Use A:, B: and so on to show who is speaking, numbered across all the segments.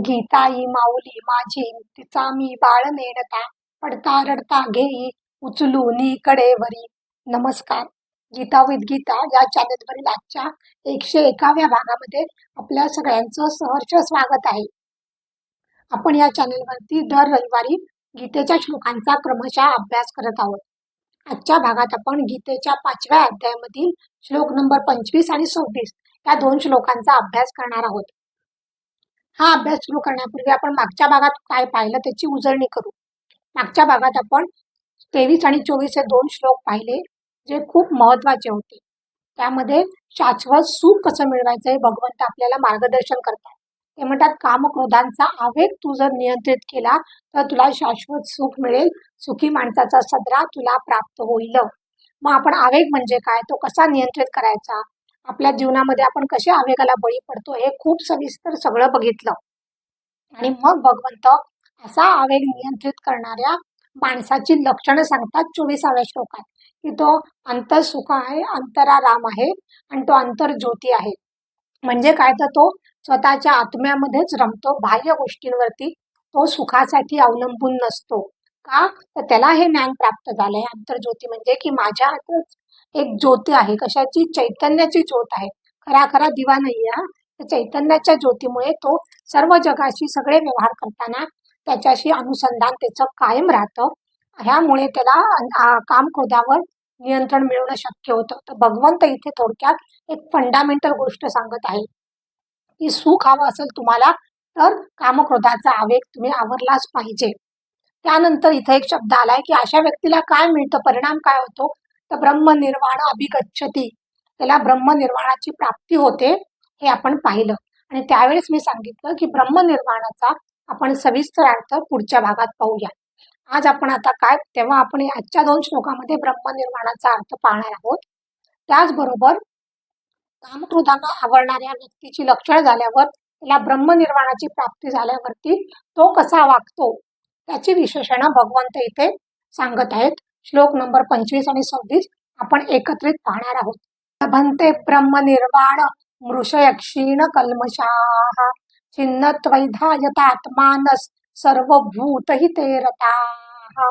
A: गीताई माऊली माझी. तिचा मी बाळ नेडता पडता रडता घेई उचलूनी कडेवरी नमस्कार. गीता विथ गीता या चॅनलवरील आजच्या एकशे एकाव्या भागामध्ये आपल्या सगळ्यांचं सहर्ष स्वागत आहे. आपण या चॅनलवरती दर रविवारी गीतेच्या श्लोकांचा क्रमशः अभ्यास करत आहोत. आजच्या भागात आपण गीतेच्या पाचव्या अध्यायामधील श्लोक नंबर पंचवीस आणि सव्वीस या दोन श्लोकांचा अभ्यास करणार आहोत. हा अभ्यास सुरू करण्यापूर्वी आपण मागच्या भागात काय पाहिलं त्याची उजळणी करू. मागच्या भागात आपण तेवीस आणि चोवीस हे दोन श्लोक पाहिले जे खूप महत्त्वाचे होते. त्यामध्ये शाश्वत सुख कसं मिळवायचं हे भगवंत आपल्याला मार्गदर्शन करतात. ते म्हणतात कामक्रोधांचा आवेग तू जर नियंत्रित केला तर तुला शाश्वत सुख मिळेल. सुखी माणसाचा सदरा तुला प्राप्त होईल. मग आपण आवेग म्हणजे काय? तो कसा नियंत्रित करायचा? आपल्या जीवनामध्ये आपण कसे आवेगाला बळी पडतो हे खूप सविस्तर सगळं बघितलं. आणि मग भगवंत असा आवेग नियंत्रित करणाऱ्या माणसाची लक्षणं सांगतात चोवीसाव्या श्लोकात की तो अंतर सुख आहे अंतरा राम आहे आणि तो अंतर्ज्योती आहे. म्हणजे काय तर तो स्वतःच्या आत्म्यामध्येच रमतो बाह्य गोष्टींवरती तो सुखासाठी अवलंबून नसतो. का? तर त्याला हे ज्ञान प्राप्त झालंय. अंतर्ज्योती म्हणजे की माझ्या आतच एक ज्योती आहे. कशाची? चैतन्याची ज्योत आहे. खरा खरा दिवा नाही हा. चैतन्याच्या ज्योतीमुळे तो सर्व जगाशी सगळे व्यवहार करताना त्याच्याशी अनुसंधान त्याचं कायम राहतं. ह्यामुळे त्याला काम क्रोधावर नियंत्रण मिळवणं शक्य होतं. तर भगवंत इथे थोडक्यात एक फंडामेंटल गोष्ट सांगत आहे. की सुख हवं असेल तुम्हाला तर कामक्रोधाचा आवेग तुम्ही आवरलाच पाहिजे. त्यानंतर इथे एक शब्द आलाय की अशा व्यक्तीला काय मिळतं? परिणाम काय होतो? तर ब्रह्मनिर्वाण अभिगच्छती. त्याला ब्रह्मनिर्वाणाची प्राप्ती होते हे आपण पाहिलं. आणि त्यावेळेस मी सांगितलं की ब्रह्मनिर्वाणाचा आपण सविस्तर अर्थ पुढच्या भागात पाहूया. आज आपण आता काय तेव्हा आपण आजच्या दोन श्लोकामध्ये ब्रह्मनिर्वाणाचा अर्थ पाहणार आहोत. त्याचबरोबर कामक्रोधांना आवडणाऱ्या व्यक्तीची लक्षण झाल्यावर त्याला ब्रह्मनिर्वाणाची प्राप्ती झाल्यावरती तो कसा वागतो त्याची विशेषणं भगवंत इथे सांगत आहेत. श्लोक नंबर पंचवीस आणि सव्वीस आपण एकत्रित पाहणार आहोत. लभन्ते ब्रह्मनिर्वाण मृषय क्षीण कल्मषाः छिन्नत्वैधायतात्मानस ते रताः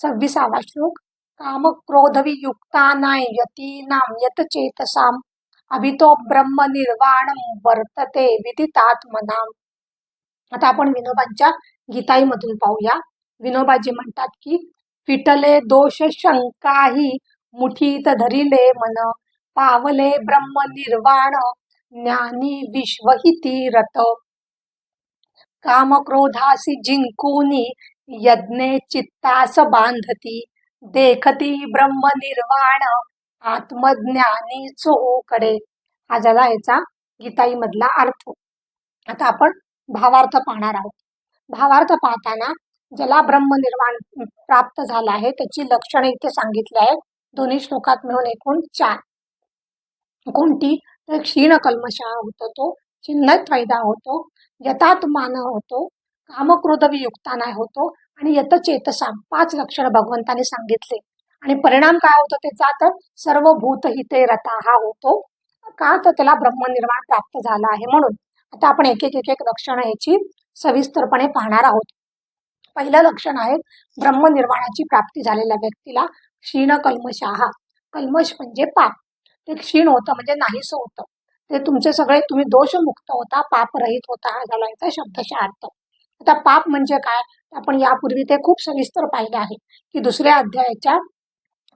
A: सव्वीसावा श्लोक कामक्रोधवियुक्तानां यतीनां यत चेतसाम अभितो ब्रह्मनिर्वाणं वर्तते विदितात्मनाम। आता आपण विनोबांच्या गीताईमधून पाहूया. विनोबाजी म्हणतात की फिटले दोष शंकाही मुठीत धरिले मन. पावले ब्रह्मनिर्वाण ज्ञानी विश्वहिती रत. कामक्रोधासी जिंकूनी यज्ञे चित्तास बांधती. देखती ब्रह्मनिर्वाण आत्मज्ञानी चोकडे. हा झाला याचा गीताई मधला अर्थ. आता आपण भावार्थ पाहणार आहोत. भावार्थ पाहताना ज्याला ब्रह्मनिर्वाण प्राप्त झाला आहे त्याची लक्षणे इथे सांगितली आहेत. दोन्ही श्लोकात मिळून एकूण चार. कोणती? तर क्षीण कल्मशा होतो तो चिन्हत फायदा होतो यथात्मान होतो कामक्रोध वियुक्ता नाही होतो आणि यतचेतसा पाच लक्षणं भगवंताने सांगितले. आणि परिणाम काय होतो त्याचा? तर सर्व भूतहिते रथा हा होतो. का तर त्याला ब्रह्मनिर्माण प्राप्त झाला आहे म्हणून. आता आपण एक एक एक एक लक्षणं याची सविस्तरपणे पाहणार आहोत. पहिलं लक्षण आहे ब्रह्मनिर्वाणाची प्राप्ती झालेल्या व्यक्तीला क्षीण कल्मशहा कल्मश म्हणजे पाप. ते क्षीण होतं म्हणजे नाहीसं होतं. ते तुमचे सगळे तुम्ही दोषमुक्त होता पापरहित होता हा झाला याचा शब्दशः अर्थ. आता पाप म्हणजे काय? आपण यापूर्वी ते खूप सविस्तर पाहिलं आहे की दुसऱ्या अध्यायाच्या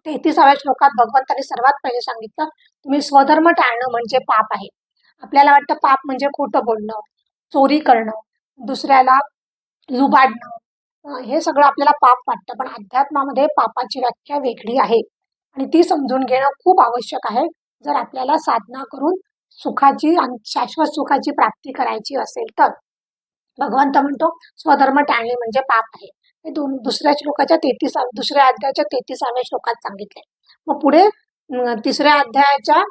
A: तेहतीसाव्या श्लोकात भगवंताने सर्वात पहिले सांगितलं तुम्ही स्वधर्म टाळणं म्हणजे पाप आहे. आपल्याला वाटतं पाप म्हणजे खोटं बोलणं चोरी करणं दुसऱ्याला लुबाडणं हे सगळं आपल्याला पाप वाटतं पण अध्यात्मामध्ये पापाची व्याख्या वेगळी आहे. आणि ती समजून घेणं खूप आवश्यक आहे. जर आपल्याला साधना करून सुखाची आणि शाश्वत सुखाची प्राप्ती करायची असेल तर. भगवंत म्हणतो स्वधर्म टाळणे म्हणजे पाप आहे. हे दोन दुसऱ्या श्लोकाच्या तेहतीसा दुसऱ्या अध्यायाच्या तेहतीसाव्या श्लोकात सांगितले मग पुढे तिसऱ्या अध्यायाच्या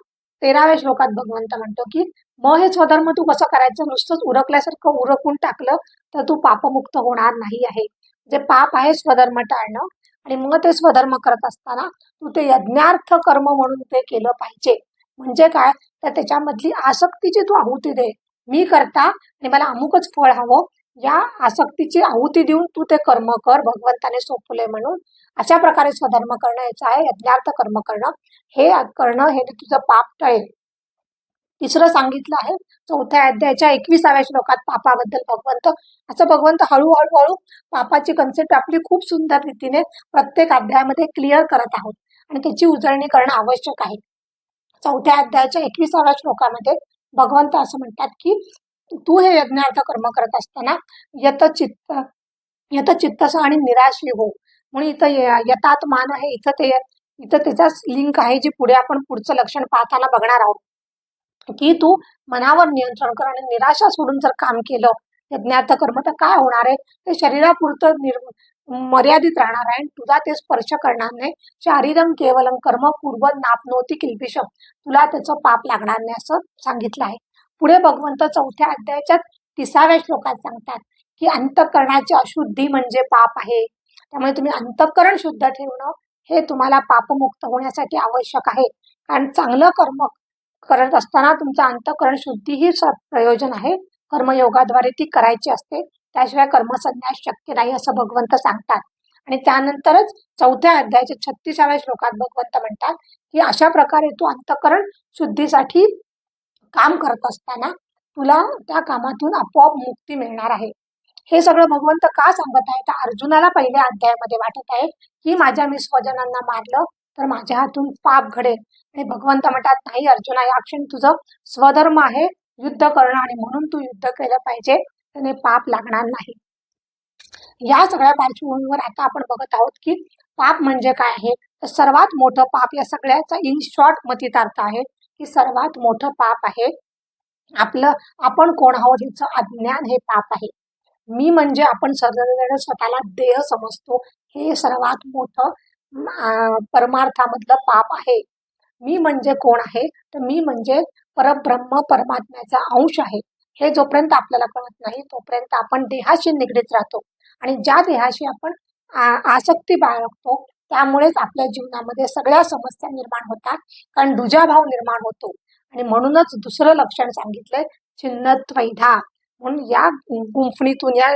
A: तेराव्या श्लोकात भगवंत म्हणतो की मग हे स्वधर्म तू कसं करायचं? नुसतंच उरकल्यासारखं उरकून टाकलं तर तू पापमुक्त होणार नाही आहे. जे पाप आहे स्वधर्म टाळणं आणि मग ते स्वधर्म करत असताना तू ते यज्ञार्थ कर्म म्हणून ते केलं पाहिजे. म्हणजे काय? तर त्याच्यामधली आसक्तीची तू आहुती दे. मी करता आणि मला अमुकच फळ हवं या आसक्तीची आहुती देऊन तू ते कर्म कर भगवंताने सोपवले म्हणून. अशा प्रकारे स्वधर्म करणं याचं आहे यज्ञार्थ कर्म करणं. हे करणं हे तुझं पाप टळेल. तिसरं सांगितलं आहे चौथ्या अध्यायाच्या एकविसाव्या श्लोकात पापाबद्दल भगवंत. असं भगवंत हळूहळू हळू पापाची कन्सेप्ट आपली खूप सुंदर रीतीने प्रत्येक अध्यायामध्ये क्लिअर करत आहोत आणि त्याची उजळणी करणं आवश्यक आहे. चौथ्या अध्यायाच्या एकविसाव्या श्लोकामध्ये भगवंत असं म्हणतात की तू हे यज्ञार्थ कर्म करत असताना यत चित्त यत चित्तस आणि निराशी हो. म्हणून इथं यतात मान आहे. इथं ते इथं त्याचा लिंक आहे जी पुढे आपण पुढचं लक्षण पाहताना बघणार आहोत. की तू मनावर नियंत्रण कर आणि निराशा सोडून जर काम केलं यज्ञार्थ कर्म तर काय होणार आहे? ते शरीरापुरतं निर मर्यादित राहणार आहे आणि तुझा ते स्पर्श करणार नाही. शारीरम केवलम कर्म पूर्व नापनोती किल्पिशम तुला त्याचं पाप लागणार नाही असं सांगितलं आहे. पुढे भगवंत चौथ्या अध्यायाच्या तिसाव्या श्लोकात सांगतात की अंतकरणाची अशुद्धी म्हणजे पाप आहे. त्यामुळे तुम्ही अंतकरण शुद्ध ठेवणं हे तुम्हाला पापमुक्त होण्यासाठी आवश्यक आहे. कारण चांगलं कर्म करत असताना तुमचं अंतकरण शुद्धी ही प्रयोजन आहे. कर्मयोगाद्वारे ती करायची असते. त्याशिवाय कर्मसंन्यास शक्य नाही असं भगवंत सांगतात. आणि त्यानंतरच चौथ्या अध्यायाच्या छत्तीसाव्या श्लोकात भगवंत म्हणतात की अशा प्रकारे तू अंतकरण शुद्धीसाठी काम करत असताना तुला त्या कामातून आपोआप मुक्ती मिळणार आहे. हे सगळं भगवंत का सांगत आहे तर अर्जुनाला पहिल्या अध्यायामध्ये वाटत आहे की माझ्या मी स्वजनांना मारलं तर माझ्या हातून पाप घडेल. आणि भगवंत म्हणतात नाही अर्जुना या क्षण तुझं स्वधर्म आहे युद्ध करणं आणि म्हणून तू युद्ध केलं पाहिजे. त्याने पाप लागणार नाही. या सगळ्या पार्श्वभूमीवर आता आपण बघत आहोत की पाप म्हणजे काय आहे? तर सर्वात मोठं पाप या सगळ्याचा इन शॉर्ट मतितार्थ आहे की सर्वात मोठं पाप आहे आपलं आपण कोण आहोत ह्याचं अज्ञान हे पाप आहे. मी म्हणजे आपण सर्वजण स्वतःला देह समजतो. हे सर्वात मोठं परमार्थामधलं पाप आहे. मी म्हणजे कोण आहे? तर मी म्हणजे परब्रह्म परमात्म्याचा अंश आहे. हे जोपर्यंत आपल्याला कळत नाही तोपर्यंत आपण देहाशी निगडीत राहतो. आणि ज्या देहाशी आपण आसक्ती बाळगतो त्यामुळेच आपल्या जीवनामध्ये सगळ्या समस्या निर्माण होतात. कारण दुजाभाव निर्माण होतो. आणि म्हणूनच दुसरं लक्षण सांगितलंय छिन्नत्वैधा. म्हणून या गुंफणीतून या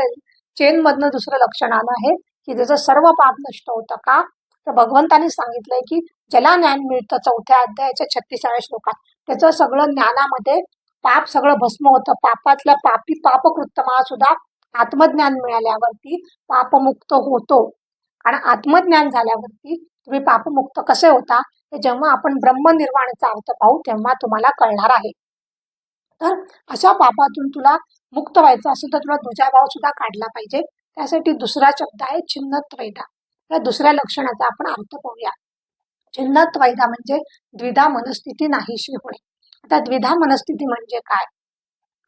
A: चेनमधनं दुसरं लक्षण आलं आहे की त्याचं सर्व पाप नष्ट होतं का? तर भगवंताने सांगितलंय की ज्याला ज्ञान मिळतं चौथ्या अध्यायाच्या छत्तीसाव्या श्लोकात त्याचं सगळं ज्ञानामध्ये पाप सगळं भस्म होतं. पापातलं पापी पापकृत्तमा सुद्धा आत्मज्ञान मिळाल्यावरती पापमुक्त होतो. आणि आत्मज्ञान झाल्यावरती तुम्ही पापमुक्त कसे होता? ते जेव्हा आपण ब्रह्मनिर्वाणाचा अर्थ पाहू तेव्हा तुम्हाला कळणार आहे. तर अशा पापातून तुला मुक्त व्हायचं असेल तर तुला दुजाभाव सुद्धा काढला पाहिजे. त्यासाठी दुसरा शब्द आहे छिन्नत्वैधा या दुसऱ्या लक्षणाचा आपण अर्थ पाहूया. छिन्नत्वैधा म्हणजे द्विधा मनस्थिती नाहीशी होणे. आता द्विधा मनस्थिती म्हणजे काय?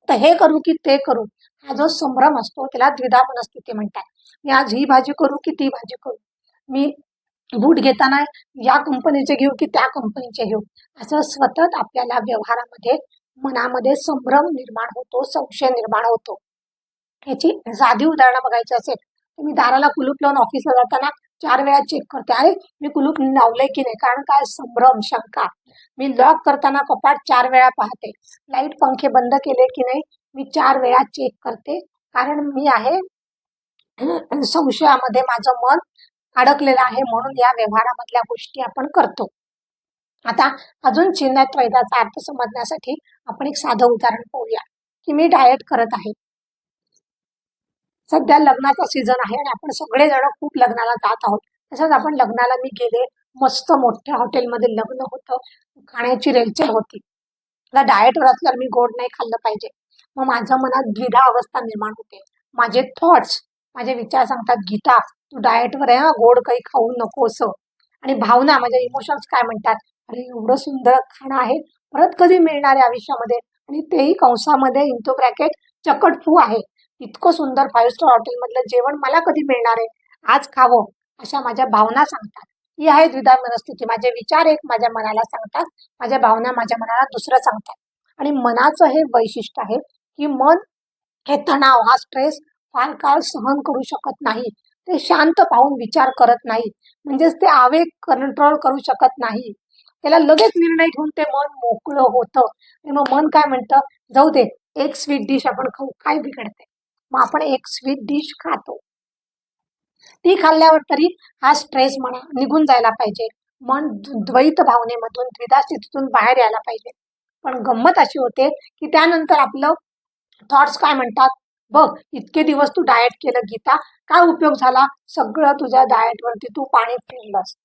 A: तर हे करू की ते करू हा जो संभ्रम असतो त्याला द्विधा मनस्थिती म्हणतात. मी आज ही भाजी करू की ती भाजी करू? मी बूट घेताना या कंपनीचे घेऊ की त्या कंपनीचे घेऊ? असं सतत आपल्याला व्यवहारामध्ये मनामध्ये संभ्रम निर्माण होतो संशय निर्माण होतो. याची साधी उदाहरणं बघायची असेल तुम्ही दाराला कुलूप लावून ऑफिसला जाताना चार वेळा चेक करते. अरे मी कुलूप लावलंय की नाही? कारण काय? संभ्रम शंका. मी लॉक करताना कपाट चार वेळा पाहते. लाइट पंखे बंद केले की नाही? मी चार वेळा चेक करते. कारण मी आहे संशयामध्ये माझं मन अडकलेलं आहे म्हणून या व्यवहारामधल्या गोष्टी आपण करतो. आता अजून चिन्हात वैदाचा अर्थ समजण्यासाठी आपण एक साधं उदाहरण पाहूया की मी डाएट करत आहे. सध्या लग्नाचा सीझन आहे आणि आपण सगळेजण खूप लग्नाला जात आहोत. तसंच आपण लग्नाला मी गेले मस्त मोठ्या हॉटेलमध्ये लग्न होतं खाण्याची रेलचेल होती. मला डाएटवर असल्यावर मी गोड नाही खाल्लं पाहिजे. मग माझ्या मनात द्विधा अवस्था निर्माण होते. माझे थॉट्स माझे विचार सांगतात गीता तू डाएटवर आहे हा गोड काही खाऊ नकोस आणि भावना माझ्या इमोशन्स काय म्हणतात? अरे एवढं सुंदर खाणं आहे परत कधी मिळणार आहे आयुष्यामध्ये? आणि तेही कंसामध्ये इंटो ब्रॅकेट चकट फू आहे. इतकं सुंदर फाईव्ह स्टार हॉटेलमधलं जेवण मला कधी मिळणार आहे? आज खावं अशा माझ्या भावना सांगतात. ही आहे द्विधा मनस्थिती. माझे विचार एक माझ्या मनाला सांगतात माझ्या भावना माझ्या मनाला दुसरं सांगतात. आणि मनाचं हे वैशिष्ट्य आहे की मन हे तणाव हा स्ट्रेस फार काळ सहन करू शकत नाही. ते शांत पाहून विचार करत नाही. म्हणजेच ते आवेग कंट्रोल करू शकत नाही. त्याला लगेच निर्णय घेऊन ते मन मोकळं होतं. आणि मग मन काय म्हणतं? जाऊ दे एक स्वीट डिश आपण खाऊ काय बिघडते मग आपण एक स्वीट डिश खातो. ती खाल्ल्यावर तरी हा स्ट्रेस म्हणा निघून जायला पाहिजे. मन द्वैत भावनेमधून द्विधा स्थितीतून बाहेर यायला पाहिजे. पण गंमत अशी होते की त्यानंतर आपलं थॉट्स काय म्हणतात? बघ इतके दिवस तू डाएट केलं गीता काय उपयोग झाला? सगळं तुझ्या डाएटवरती तू पाणी फिरलंस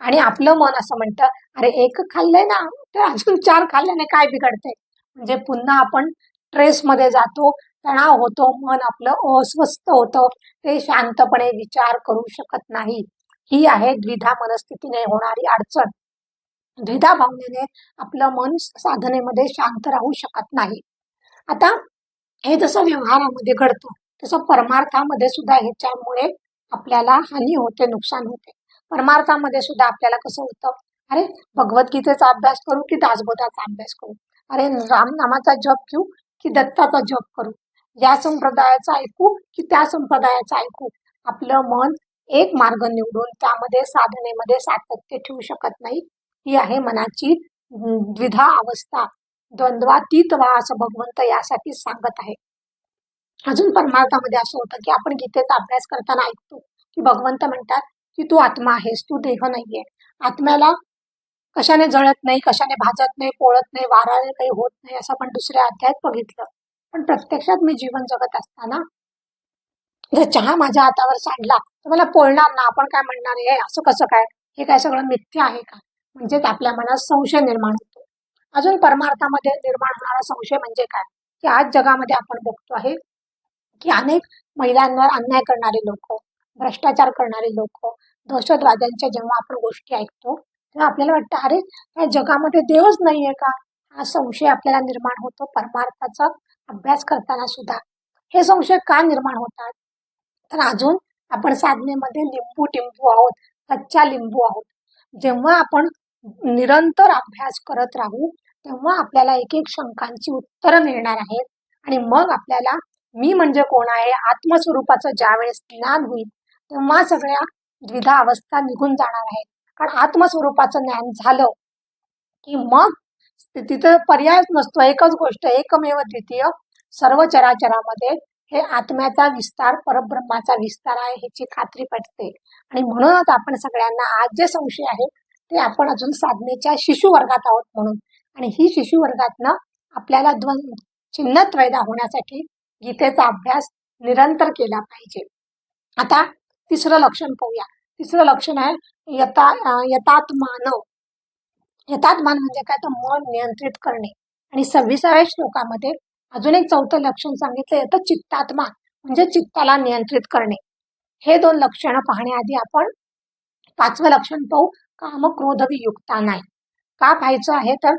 A: आणि आपलं मन असं म्हणतं अरे एक खाल्लंय ना तर अजून चार खाल्ल्याने काय बिघडते म्हणजे पुन्हा आपण स्ट्रेसमध्ये जातो तणाव होतो मन आपलं अस्वस्थ होतं ते शांतपणे विचार करू शकत नाही. ही आहे द्विधा मनस्थितीने होणारी अडचण. द्विधा भावनेने आपलं मन साधनेमध्ये शांत राहू शकत नाही. आता हे जसं व्यवहारामध्ये घडतं तसं परमार्थामध्ये सुद्धा ह्याच्यामुळे आपल्याला हानी होते नुकसान होते. परमार्थामध्ये सुद्धा आपल्याला कसं होतं अरे भगवद्गीतेचा अभ्यास करू की दासबोधाचा अभ्यास करू? अरे रामनामाचा जप घेऊ की दत्ताचा जप करू? या संप्रदायाचं ऐकू की त्या संप्रदायाचं ऐकू? आपलं मन एक मार्ग निवडून त्यामध्ये साधनेमध्ये सातत्य ठेवू शकत नाही. ही आहे मनाची द्विधा अवस्था. द्वंद्वातीत वा असं भगवंत यासाठी सांगत आहे. अजून परमार्थामध्ये असं होतं की आपण गीतेचा अभ्यास करताना ऐकतो की भगवंत म्हणतात की तू आत्मा आहेस तू देह नाहीये. आत्म्याला कशाने जळत नाही कशाने भाजत नाही पोळत नाही वाराने काही होत नाही असं आपण दुसऱ्या अध्यायात बघितलं. पण प्रत्यक्षात मी जीवन जगत असताना जर चहा माझ्या हातावर सांडला तर मला पोळणार ना आपण काय म्हणणार हे असं कसं काय? हे काय सगळं मिथ्य आहे का? म्हणजेच आपल्या मनात संशय निर्माण होतो. अजून परमार्थामध्ये निर्माण होणारा संशय म्हणजे काय? की आज जगामध्ये आपण बघतो आहे की अनेक महिलांवर अन्याय करणारे लोक भ्रष्टाचार करणारे लोक दहशतवाद्यांच्या जेव्हा आपण गोष्टी ऐकतो तेव्हा आपल्याला वाटतं अरे या जगामध्ये देवच नाहीये का? हा संशय आपल्याला निर्माण होतो परमार्थाचा अभ्यास करताना सुद्धा. हे संशय का निर्माण होतात? तर अजून आपण साधनेमध्ये लिंबू टिंबू आहोत कच्च्या लिंबू आहोत. जेव्हा आपण निरंतर अभ्यास करत राहू तेव्हा आपल्याला एक एक शंकांची उत्तरं मिळणार आहेत. आणि मग आपल्याला मी म्हणजे कोण आहे आत्मस्वरूपाचं ज्यावेळेस ज्ञान होईल तेव्हा सगळ्या द्विधा अवस्था निघून जाणार आहेत. कारण आत्मस्वरूपाचं ज्ञान झालं की मग तिथं पर्यायच नसतो. एकच गोष्ट एकमेव द्वितीय सर्व चराचरामध्ये हे आत्म्याचा विस्तार परब्रह्माचा विस्तार आहे ह्याची खात्री पटते. आणि म्हणूनच आपण सगळ्यांना आज जे संशय आहे ते आपण अजून साधनेच्या शिशु वर्गात आहोत म्हणून. आणि ही शिशु वर्गातनं आपल्याला द्वंद वैदा होण्यासाठी गीतेचा अभ्यास निरंतर केला पाहिजे. आता तिसरं लक्षण पाहूया. तिसरं लक्षण आहे यथा यथात्मानव यथात्मान म्हणजे काय? तर मन नियंत्रित करणे. आणि सव्वीसाव्या श्लोकामध्ये अजून एक चौथं लक्षण सांगितलं येतं चित्तात्मा म्हणजे चित्ताला नियंत्रित करणे. हे दोन लक्षणं पाहण्याआधी आपण पाचवं लक्षण पाहू काम क्रोध वियुक्ता नाही. का पाहायचं आहे तर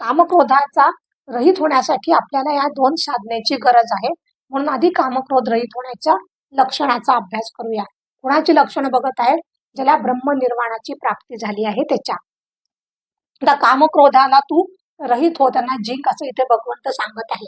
A: कामक्रोधाचा रहित होण्यासाठी आपल्याला या दोन साधनेची गरज आहे. म्हणून आधी कामक्रोध रहित होण्याच्या लक्षणाचा अभ्यास करूया. कुणाची लक्षणं बघत आहे ज्याला ब्रह्मनिर्वाणाची प्राप्ती झाली आहे त्याच्या. आता कामक्रोधाला तू रहित होताना जिंक असं इथे भगवंत सांगत आहे.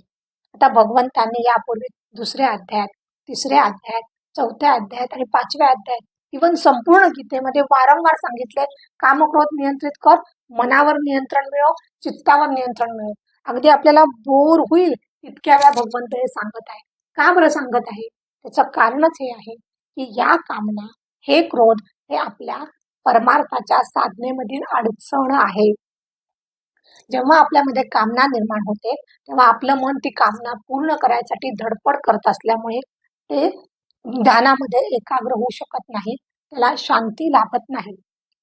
A: आता भगवंतांनी यापूर्वी दुसऱ्या अध्यायात तिसऱ्या अध्यायात चौथ्या अध्यायात आणि पाचव्या अध्यायात इवन संपूर्ण गीतेमध्ये वारंवार सांगितले कामक्रोध नियंत्रित कर मनावर नियंत्रण मिळव चित्तावर नियंत्रण मिळव. अगदी आपल्याला बोर होईल इतक्या वेळा भगवंत हे सांगत आहे. का बरं सांगत आहे? त्याचं कारणच हे आहे की या कामना हे क्रोध हे आपल्या परमार्थाच्या साधनेमधील अडचण आहे. जेव्हा आपल्यामध्ये कामना निर्माण होते तेव्हा आपलं मन ती कामना पूर्ण करायसाठी धडपड करत असल्यामुळे ते ध्यानामध्ये एकाग्र होऊ शकत नाही त्याला शांती लाभत नाही.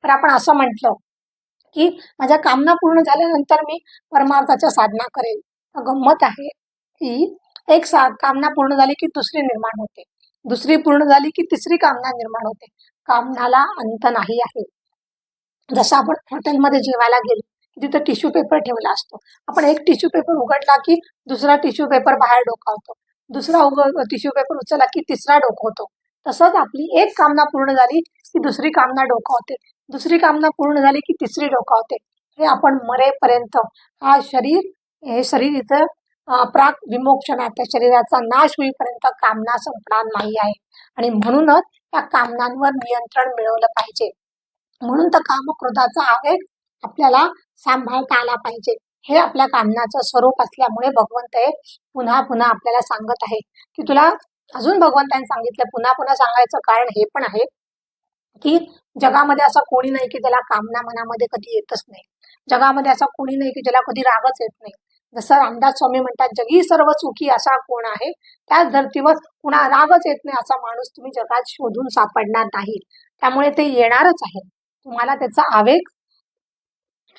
A: तर आपण असं म्हटलं की माझ्या कामना पूर्ण झाल्यानंतर मी परमार्थाच्या साधना करेल गंमत आहे की एक सा कामना पूर्ण झाली की दुसरी निर्माण होते. दुसरी पूर्ण झाली की तिसरी कामना निर्माण होते. कामनाला अंत नाही आहे. जसं आपण हॉटेलमध्ये जेवायला गेलो तिथं टिश्यू पेपर ठेवला असतो. आपण एक टिश्यू पेपर उघडला की दुसरा टिश्यू पेपर बाहेर डोकावतो. दुसरा उग टिश्यू पेपर उचलला की तिसरा डोकवतो. तसंच आपली एक कामना पूर्ण झाली की दुसरी कामना डोकावते. दुसरी कामना पूर्ण झाली की तिसरी डोकावते. हे आपण मरेपर्यंत हा शरीर हे शरीर इथं प्राग प्राक विमोक्षणात त्या शरीराचा नाश होईपर्यंत कामना संपणार नाही आहे. आणि म्हणूनच त्या कामनांवर नियंत्रण मिळवलं पाहिजे. म्हणून तर कामक्रोधाचा आवेग आपल्याला सांभाळता आला पाहिजे. हे आपल्या कामनाचं स्वरूप असल्यामुळे भगवंत हे पुन्हा पुन्हा आपल्याला सांगत आहे. की तुला अजून भगवंतांनी सांगितलं पुन्हा पुन्हा सांगायचं कारण हे पण आहे की जगामध्ये असं कोणी नाही की त्याला कामना मनामध्ये कधी येतच नाही. जगामध्ये असा कोणी नाही की ज्याला कधी रागच येत नाही. जसं रामदास स्वामी म्हणतात जगी सर्व सुखी असा कोण आहे? त्याच धर्तीवर कुणा रागच येत नाही असा माणूस तुम्ही जगात शोधून सापडणार नाही. त्यामुळे ते येणारच आहे. तुम्हाला त्याचा आवेग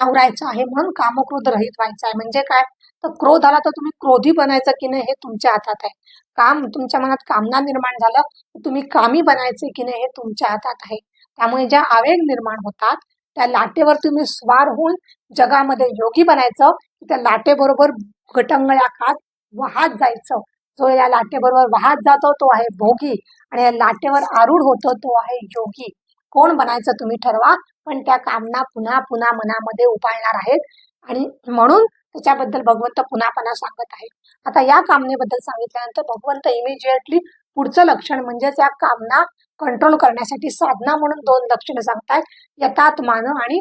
A: आवरायचा आहे म्हणून कामक्रोध रहित व्हायचं आहे. म्हणजे काय? तर क्रोध आला तर तुम्ही क्रोधी बनायचं की नाही हे तुमच्या हातात आहे. काम तुमच्या मनात कामना निर्माण झालं तर तुम्ही कामी बनायचे की नाही हे तुमच्या हातात आहे. त्यामुळे ज्या आवेग निर्माण होतात त्या लाटेवर तुम्ही स्वार होऊन जगामध्ये योगी बनायचं त्या लाटेबरोबर घटंगळ्या खात वाहत जायचं. जो या लाटेबरोबर वाहत जातो तो आहे भोगी. आणि या लाटेवर आरूढ होतो तो आहे योगी. कोण बनायचं तुम्ही ठरवा पण त्या कामना पुन्हा पुन्हा मनामध्ये उपाळणार आहेत. आणि म्हणून त्याच्याबद्दल भगवंत पुन्हा पुन्हा सांगत आहे आता या कामनेबद्दल सांगितल्यानंतर भगवंत इमिजिएटली पुढचं लक्षण म्हणजेच या कामना कंट्रोल करण्यासाठी साधना म्हणून दोन लक्षणं सांगतायत. यथात मान आणि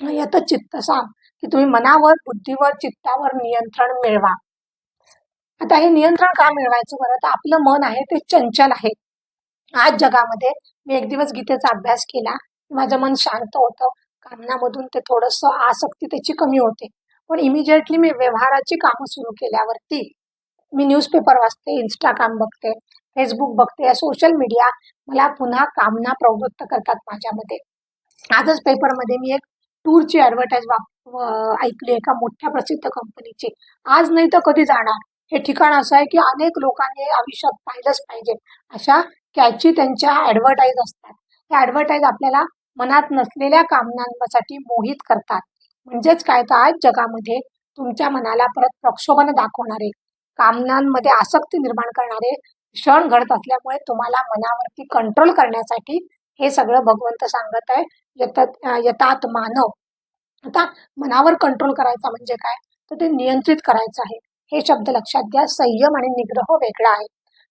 A: यथ चित्त साम की तुम्ही मनावर बुद्धीवर चित्तावर नियंत्रण मिळवा. आता हे नियंत्रण का मिळवायचं बरं? तर आपलं मन आहे ते चंचल आहे. आज जगामध्ये मी एक दिवस गीतेचा अभ्यास केला. माझं मन शांत होतं. कामनामधून ते थोडंसं आसक्ती त्याची कमी होते. पण इमिजिएटली मी व्यवहाराची कामं सुरू केल्यावरती मी न्यूजपेपर वाचते इंस्टाग्राम बघते फेसबुक बघते सोशल मीडिया मला पुन्हा कामना प्रवृत्त करतात माझ्यामध्ये. आजच पेपरमध्ये मी एक टूरची ऍडव्हर्टाईज ऐकली एका मोठ्या प्रसिद्ध कंपनीची आज नाही तर कधी जाणार? हे ठिकाण असं आहे की अनेक लोकांनी आयुष्यात पाहिलंच पाहिजे. अशा कॅची त्यांच्या ॲडव्हर्टाईज असतात. त्या ॲडव्हर्टाईज आपल्याला मनात नसलेल्या कामनांसाठी मोहित करतात. म्हणजेच काय? तर आज जगामध्ये तुमच्या मनाला परत प्रक्षोभन दाखवणारे कामनांमध्ये आसक्ती निर्माण करणारे क्षण घडत असल्यामुळे तुम्हाला मनावरती कंट्रोल करण्यासाठी हे सगळं भगवंत सांगत आहे. यतात यतात मानव. आता मनावर कंट्रोल करायचा म्हणजे काय? तर ते नियंत्रित करायचं आहे. हे शब्द लक्षात घ्या. संयम आणि निग्रह वेगळा आहे.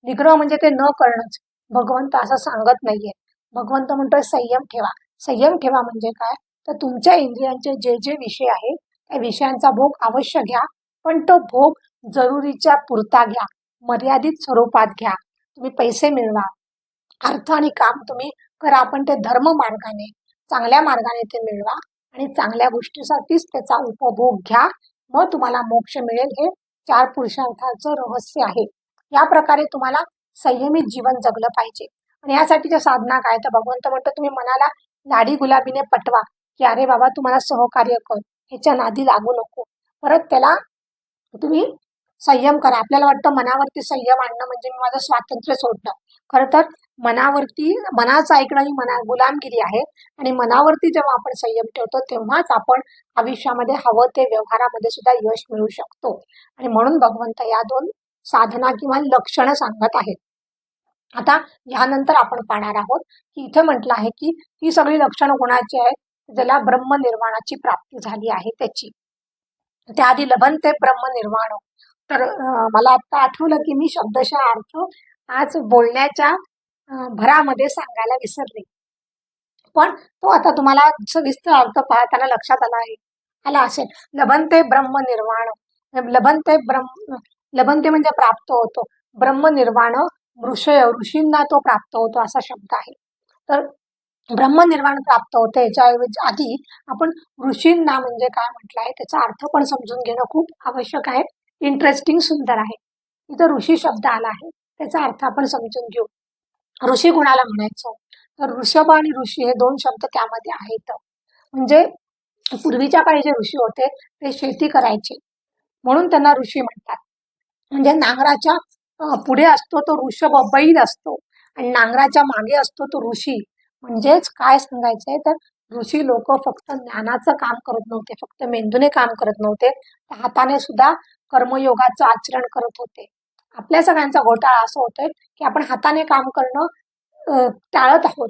A: निग्रह म्हणजे ते न करणंच. भगवंत असं सांगत नाहीये. भगवंत म्हणतोय संयम ठेवा. संयम ठेवा म्हणजे काय? तर तुमच्या इंद्रियांचे जे जे विषय आहे त्या विषयांचा भोग अवश्य घ्या. पण तो भोग जरुरीच्या पुरता घ्या. मर्यादित स्वरूपात घ्या. तुम्ही पैसे मिळवा. अर्थ आणि काम तुम्ही करा. पण ते धर्म मार्गाने चांगल्या मार्गाने ते मिळवा आणि चांगल्या गोष्टीसाठीच त्याचा उपभोग घ्या. मग तुम्हाला मोक्ष मिळेल. हे चार पुरुषार्थाचं रहस्य आहे. या प्रकारे तुम्हाला संयमित जीवन जगलं पाहिजे. आणि यासाठीच्या साधना काय? तर भगवंत म्हणतो तुम्ही मनाला लाडी गुलाबीने पटवा की अरे बाबा तुम्हाला सहकार्य कर. ह्याच्या नादी लागू नको. परत त्याला तुम्ही संयम करा. आपल्याला वाटतं मनावरती संयम आणणं म्हणजे मी माझं स्वातंत्र्य सोडणं. खरं तर मनावरती मनाचं ऐकणं ही मना गुलामगिरी आहे. आणि मनावरती जेव्हा आपण संयम ठेवतो तेव्हाच आपण आयुष्यामध्ये हवं ते व्यवहारामध्ये सुद्धा यश मिळू शकतो. आणि म्हणून भगवंत या दोन साधना किंवा लक्षणं सांगत आहेत. आता यानंतर आपण पाहणार आहोत की इथे म्हटलं आहे की ही सगळी लक्षणं कोणाची आहेत? ज्याला ब्रह्मनिर्वाणाची प्राप्ती झाली आहे त्याची. त्याआधी लभनते ब्रह्मनिर्वाण. तर मला आता आठवलं की मी शब्दशः अर्थ आज बोलण्याच्या भरामध्ये सांगायला विसरले. पण तो आता तुम्हाला सविस्तर अर्थ पाहताना लक्षात आला आहे. आला असेल. लभनते ब्रह्मनिर्वाण. लभनते ब्रह्म लभनते म्हणजे प्राप्त होतो. ब्रह्मनिर्वाण ऋषय ऋषींना तो प्राप्त होतो असा शब्द आहे. तर ब्रह्मनिर्वाण प्राप्त होते याच्याऐवजी आधी आपण ऋषींना म्हणजे काय म्हटलं आहे त्याचा अर्थ पण समजून घेणं खूप आवश्यक आहे. इंटरेस्टिंग सुंदर आहे. इथं ऋषी शब्द आला आहे त्याचा अर्थ आपण समजून घेऊ. ऋषी कुणाला म्हणायचं? तर ऋषभ आणि ऋषी हे दोन शब्द त्यामध्ये आहेत. म्हणजे पूर्वीच्या काळी जे ऋषी होते ते शेती करायचे. म्हणून त्यांना ऋषी म्हणतात. म्हणजे नांगराच्या पुढे असतो तो ऋषभ बैल असतो. आणि नांगराच्या मागे असतो तो ऋषी. म्हणजेच काय सांगायचंय तर ऋषी लोक फक्त ज्ञानाचं काम करत नव्हते फक्त मेंदूने काम करत नव्हते. तर हाताने सुद्धा कर्मयोगाचं आचरण करत होते. आपल्या सगळ्यांचा घोटाळा असं होतोय की आपण हाताने काम करणं टाळत आहोत.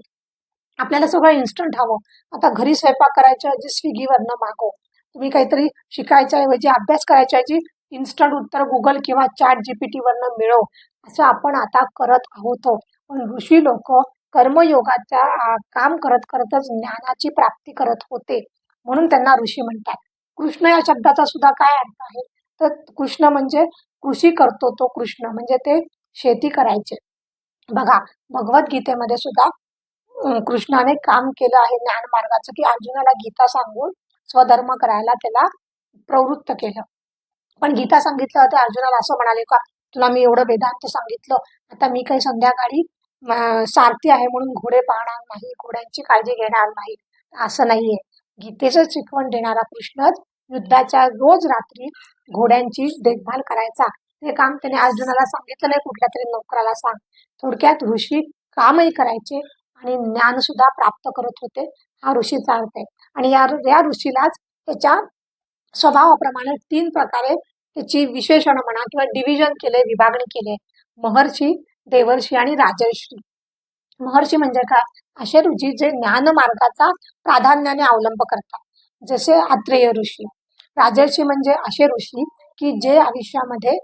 A: आपल्याला सगळं इन्स्टंट हवं. आता घरी स्वयंपाक करायच्या ऐवजी स्विगीवरनं मागो तुम्ही काहीतरी शिकायच्या ऐवजी अभ्यास करायच्या ऐवजी इन्स्टंट उत्तर गुगल किंवा चॅट जीपीटी वरनं मिळव असं आपण आता करत आहोत. पण ऋषी लोक कर्मयोगाच्या काम करत करतच ज्ञानाची प्राप्ती करत होते म्हणून त्यांना ऋषी म्हणतात. कृष्ण या शब्दाचा सुद्धा काय अर्थ आहे? तर कृष्ण म्हणजे कृषी करतो तो कृष्ण म्हणजे ते शेती करायचे. बघा भगवद्गीतेमध्ये सुद्धा कृष्णाने काम केलं आहे ज्ञान मार्गाचं की अर्जुनाला गीता सांगून स्वधर्म करायला त्याला प्रवृत्त केलं. पण गीता सांगितलं होतं अर्जुनाला असं म्हणाले का तुला मी एवढं वेदांत सांगितलं आता मी काही संध्याकाळी सारथी आहे म्हणून घोडे पाहणार नाही घोड्यांची काळजी घेणार नाही असं नाहीये. गीतेचं शिकवण देणारा कृष्णच युद्धाच्या रोज रात्री घोड्यांची देखभाल करायचा. ते काम त्याने अर्जुनाला सांगितलं नाही कुठल्या तरी नोकराला सांग. थोडक्यात ऋषी कामही करायचे आणि ज्ञान सुद्धा प्राप्त करत होते. हा ऋषीचा अर्थ आहे आणि या या ऋषीलाच त्याच्या स्वभावाप्रमाणे तीन प्रकारे त्याची विशेषण म्हणा किंवा डिव्हिजन केले विभागणी केले महर्षी देवर्षी आणि राजर्षी. महर्षी म्हणजे काय असे ऋषी जे ज्ञान मार्गाचा प्राधान्याने अवलंब करतात. जसे आत्रेय ऋषी. राजर्षी म्हणजे असे ऋषी की जे आयुष्यामध्ये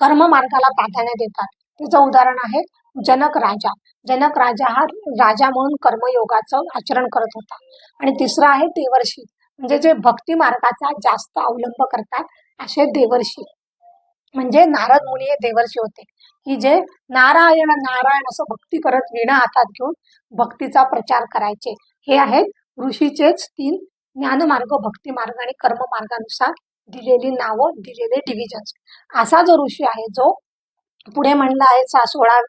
A: कर्म मार्गाला प्राधान्य देतात. त्याचं उदाहरण आहे जनक राजा. जनक राजा हा राजा म्हणून कर्मयोगाचं आचरण करत होता. आणि तिसरा आहे देवर्षी. म्हणजे जे भक्ती मार्गाचा जास्त अवलंब करतात असे देवर्षी. म्हणजे नारद मुनी हे देवर्षी होते. की जे नारायण नारायण असं भक्ती करत विणा हातात घेऊन भक्तीचा प्रचार करायचे. हे आहेत ऋषीचेच तीन ज्ञानमार्ग भक्ती मार्ग आणि कर्म मार्गानुसार दिलेली नावं दिलेले डिव्हिजन्स असा जो ऋषी आहे जो पुढे म्हणला आहे सा सोळा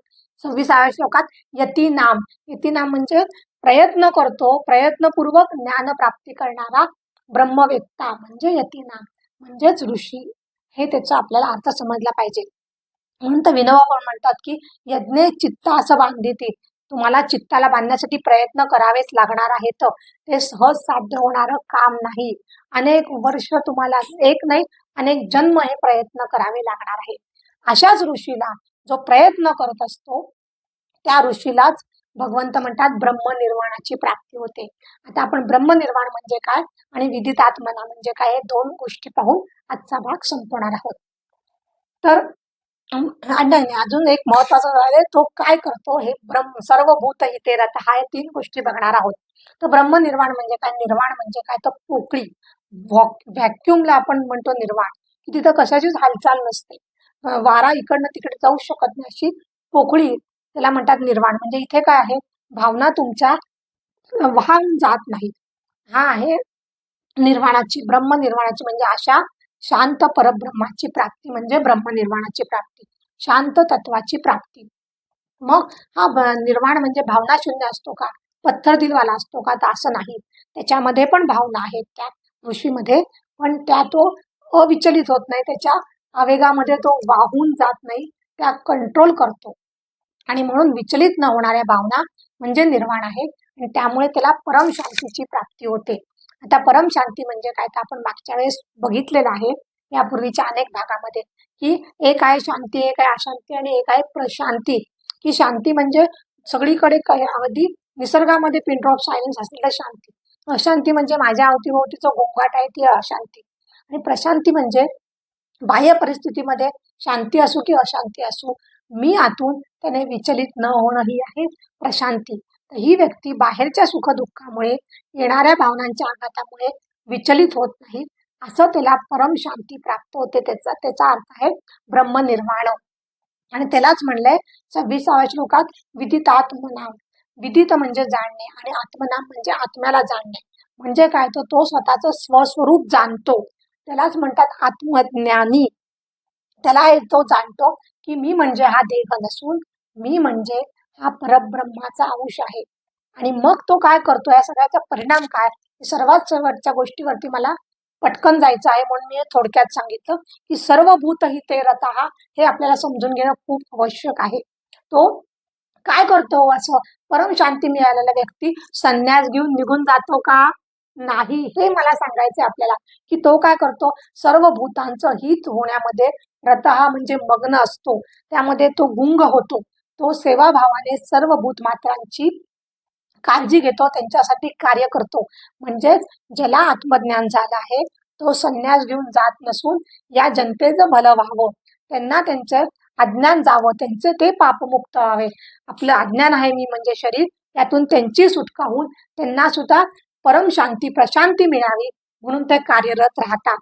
A: सव्वीसाव्या श्लोकात यती नाम यती नाम म्हणजे प्रयत्न करतो प्रयत्नपूर्वक ज्ञान प्राप्ती करणारा ब्रह्मवेत्ता. म्हणजे यती नाम म्हणजेच ऋषी हे त्याचा आपल्याला अर्थ समजला पाहिजे. म्हणून तर विनोबा पण म्हणतात की यज्ञे चित्त असं बांधिते. तुम्हाला चित्ताला बांधण्यासाठी प्रयत्न करावेच लागणार आहेत. ते सहज साध्य होणारं काम नाही. अनेक वर्ष तुम्हाला एक नाही अनेक जन्म हे प्रयत्न करावे लागणार आहे अशाच ऋषीला जो प्रयत्न करत असतो त्या ऋषीलाच भगवंत म्हणतात ब्रह्मनिर्वाणाची प्राप्ती होते. आता आपण ब्रह्मनिर्वाण म्हणजे काय आणि विदित आत्मना म्हणजे काय हे दोन गोष्टी पाहून आजचा भाग संपवणार आहोत. तर नाही अजून एक महत्वाचं आहे तो काय करतो हे ब्रह्म सर्व भूत इथे रथ हा तीन गोष्टी बघणार आहोत. तर ब्रह्मनिर्वाण म्हणजे काय? निर्वाण म्हणजे काय? तर पोकळी व्हॅक्युमला आपण म्हणतो निर्वाण की तिथं कशाचीच हालचाल नसते. वारा इकडनं तिकडे जाऊ शकत नाही अशी पोकळी त्याला म्हणतात निर्वाण. म्हणजे इथे काय आहे? भावना तुमच्या वाहन जात नाही हा आहे निर्वाणाची ब्रह्मनिर्वाणाची म्हणजे अशा शांत परब्रह्माची प्राप्ती म्हणजे ब्रह्मनिर्वाणाची प्राप्ती शांत तत्वाची प्राप्ती. मग हा निर्वाण म्हणजे भावना शून्य असतो का? पत्थर दिलवाला असतो का? तर असं नाही. त्याच्यामध्ये पण भावना आहेत त्या ऋषीमध्ये पण त्या तो अविचलित होत नाही. त्याच्या आवेगामध्ये तो वाहून जात नाही. त्या कंट्रोल करतो. आणि म्हणून विचलित न होणाऱ्या भावना म्हणजे निर्वाण आहे आणि त्यामुळे त्याला परम शांतीची प्राप्ती होते. आता परम शांती म्हणजे काय? तर आपण मागच्या वेळेस बघितलेलं आहे. यापूर्वीच्या अनेक भागामध्ये की एक आहे शांती एक आहे अशांती आणि एक आहे प्रशांती. की शांती म्हणजे सगळीकडे अगदी निसर्गामध्ये पिन ड्रॉप सायलेन्स असलेलं शांती. अशांती म्हणजे माझ्या अवतीभोवतीचं गोंगाट आहे ती अशांती. आणि प्रशांती म्हणजे बाह्य परिस्थितीमध्ये शांती असो की अशांती असो मी आतून त्याने विचलित न होणं ही आहे प्रशांती. तर ही व्यक्ती बाहेरच्या सुखदुःखामुळे येणाऱ्या भावनांच्या आघातामुळे विचलित होत नाही. असं त्याला परम शांती प्राप्त होते त्याचा त्याचा अर्थ आहे ब्रह्मनिर्वाण. आणि त्यालाच म्हणलंय सव्वीसाव्या श्लोकात विदित आत्मनाम विदित म्हणजे जाणणे आणि आत्मनाम म्हणजे आत्म्याला जाणणे. म्हणजे काय? तर तो स्वतःचं स्वस्वरूप जाणतो. त्यालाच म्हणतात आत्मज्ञानी. त्याला तो जाणतो की मी म्हणजे हा देह नसून मी म्हणजे हा परब्रह्माचा अंश आहे. आणि मग तो काय करतो या सगळ्याचा परिणाम काय? सर्वात शेवटच्या गोष्टीवरती मला पटकन जायचं आहे म्हणून मी थोडक्यात सांगितलं की सर्व भूत ही ते रथा हे आपल्याला समजून घेणं खूप आवश्यक आहे. तो काय करतो? असं परम शांती मिळालेला व्यक्ती संन्यास घेऊन निघून जातो का? नाही. हे मला सांगायचं आपल्याला की तो काय करतो? सर्व भूतांचं हित होण्यामध्ये रथ हा म्हणजे मग्न असतो. त्यामध्ये तो गुंग होतो. तो सेवाभावाने सर्व भूतमात्रांची काळजी घेतो त्यांच्यासाठी कार्य करतो. म्हणजेच ज्याला आत्मज्ञान झालं आहे तो संन्यास घेऊन जात नसून या जनतेचं भलं व्हावं. त्यांना त्यांचं अज्ञान जावं त्यांचे ते पापमुक्त व्हावे. आपलं अज्ञान आहे मी म्हणजे शरीर त्यातून त्यांची सुटका होऊन त्यांना सुद्धा परम शांती प्रशांती मिळावी म्हणून ते कार्यरत राहतात.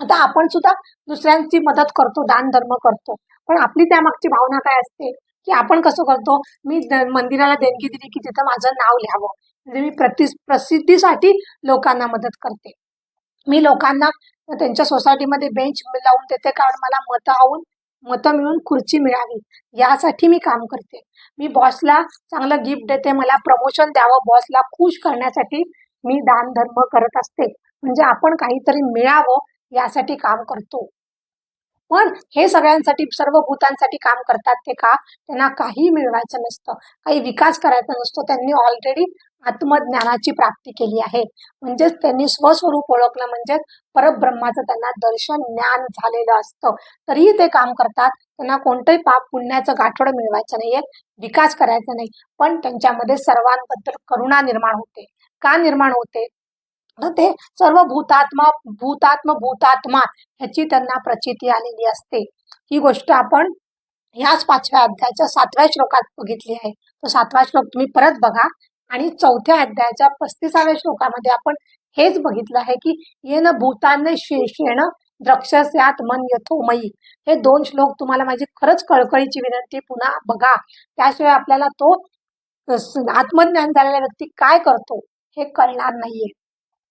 A: आता आपण सुद्धा दुसऱ्यांची मदत करतो दान धर्म करतो. पण आपली त्यामागची भावना काय असते? की आपण कसं करतो? मी मंदिराला देणगी दिली की तिथं माझं नाव लिहावं. म्हणजे मी प्रति प्रसिद्धीसाठी लोकांना मदत करते. मी लोकांना त्यांच्या सोसायटीमध्ये बेंच लावून देते कारण मला मतं आवून मतं मिळून खुर्ची मिळावी. यासाठी मी काम करते. मी बॉसला चांगलं गिफ्ट देते मला प्रमोशन द्यावं. बॉसला खुश करण्यासाठी मी दान धर्म करत असते. म्हणजे आपण काहीतरी मिळावं यासाठी काम करतो. पण हे सगळ्यांसाठी सर्व भूतांसाठी काम करतात ते का? त्यांना काही मिळवायचं नसतं. काही विकास करायचा नसतो. त्यांनी ऑलरेडी आत्मज्ञानाची प्राप्ती केली आहे. म्हणजेच त्यांनी स्वस्वरूप ओळखलं म्हणजेच परब्रह्माचं त्यांना दर्शन ज्ञान झालेलं असतं. तरीही ते काम करतात. त्यांना कोणतंही पाप पुण्याचं गाठोड मिळवायचं नाहीये. विकास करायचा नाही. पण त्यांच्यामध्ये सर्वांबद्दल करुणा निर्माण होते. का निर्माण होते? ते सर्व भूतात्मा भूतात्म भूतात्मा ह्याची त्यांना प्रचिती आलेली असते. ही गोष्ट आपण ह्याच पाचव्या अध्यायाच्या सातव्या श्लोकात बघितली आहे. तो सातवा श्लोक तुम्ही परत बघा आणि चौथ्या अध्यायाच्या पस्तीसाव्या श्लोकामध्ये आपण हेच बघितलं आहे की येन भूतान शेषेण द्रक्षस्यात मन यथोमयी. हे दोन श्लोक तुम्हाला माझी खरंच कळकळीची विनंती पुन्हा बघा. त्याशिवाय आपल्याला तो आत्मज्ञान झालेला व्यक्ती काय करतो हे कळणार नाहीये.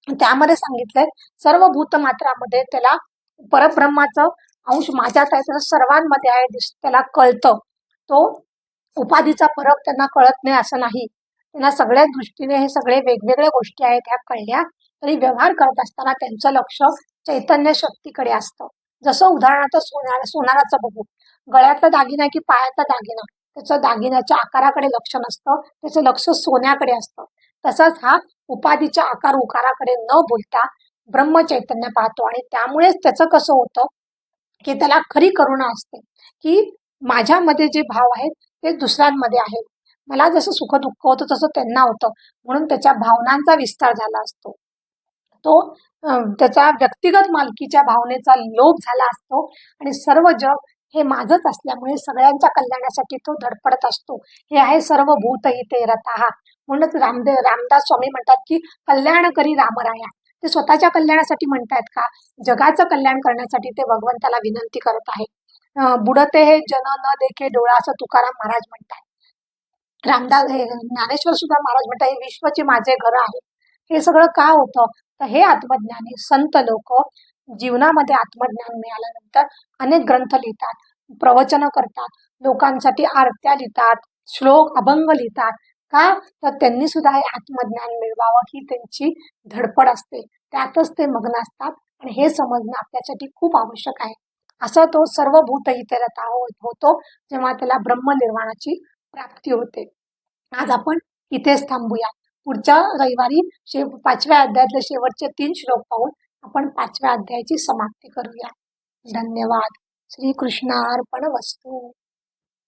A: त्यामध्ये सांगितलंय सर्व भूतमात्रामध्ये त्याला परब्रह्माचं अंश माझ्यात आहे त्याला सर्वांमध्ये आहे दिस- त्याला कळतं. तो उपाधीचा फरक त्यांना कळत नाही असं नाही. त्यांना सगळ्या दृष्टीने हे सगळे वेगवेगळ्या गोष्टी आहेत ह्या कळल्या तरी व्यवहार करत असताना त्यांचं लक्ष चैतन्य शक्तीकडे असतं. जसं उदाहरणार्थ सोना सोनाराचं बघू. गळ्यातला दागिना की पायातला दागिना? त्याचं दागिन्याच्या आकाराकडे लक्ष नसतं त्याचं लक्ष सोन्याकडे असतं. तसंच हा उपाधीच्या आकार उकाराकडे न बोलता ब्रह्मचैतन्य पाहतो. आणि त्यामुळेच त्याचं कसं होतं की त्याला खरी करुणा असते की माझ्यामध्ये जे भाव आहेत ते दुसऱ्यांमध्ये आहेत. मला जसं सुख दुःख होतं तसं त्यांना होतं. म्हणून त्याच्या भावनांचा विस्तार झाला असतो. तो त्याचा त्याच्या व्यक्तिगत मालकीच्या भावनेचा लोभ झाला असतो. आणि सर्व जग हे माझंच असल्यामुळे सगळ्यांच्या कल्याणासाठी तो धडपडत असतो. हे आहे सर्व भूत इथे रथाहा म्हणूनच रामदेव रामदास स्वामी म्हणतात की कल्याण करी रामराया. ते स्वतःच्या कल्याणासाठी म्हणतायत का? जगाचं कल्याण करण्यासाठी ते भगवंताला विनंती करत आहे बुडते हे जन न देखे डोळा असं तुकाराम महाराज म्हणतात रामदास हे ज्ञानेश्वर सुद्धा महाराज म्हणतात हे विश्वचे माझे घर आहे. हे सगळं का होतं? तर हे आत्मज्ञानी संत लोक जीवनामध्ये आत्मज्ञान मिळाल्यानंतर अनेक ग्रंथ लिहितात प्रवचन करतात लोकांसाठी आरत्या लिहितात श्लोक अभंग लिहितात का? तर त्यांनी सुद्धा हे आत्मज्ञान मिळवावं ही त्यांची धडपड असते. त्यातच ते मग्न असतात आणि हे समजणं आपल्यासाठी खूप आवश्यक आहे. असा तो सर्व भूत इतरता होतो जेव्हा त्याला ब्रह्मनिर्वाणाची प्राप्ती होते. आज आपण इथेच थांबूया. पुढच्या रविवारी शे पाचव्या अध्यायातले शेवटचे तीन श्लोक पाहून आपण पाचव्या अध्यायाची समाप्ती करूया. धन्यवाद. श्री कृष्णार्पण वस्तू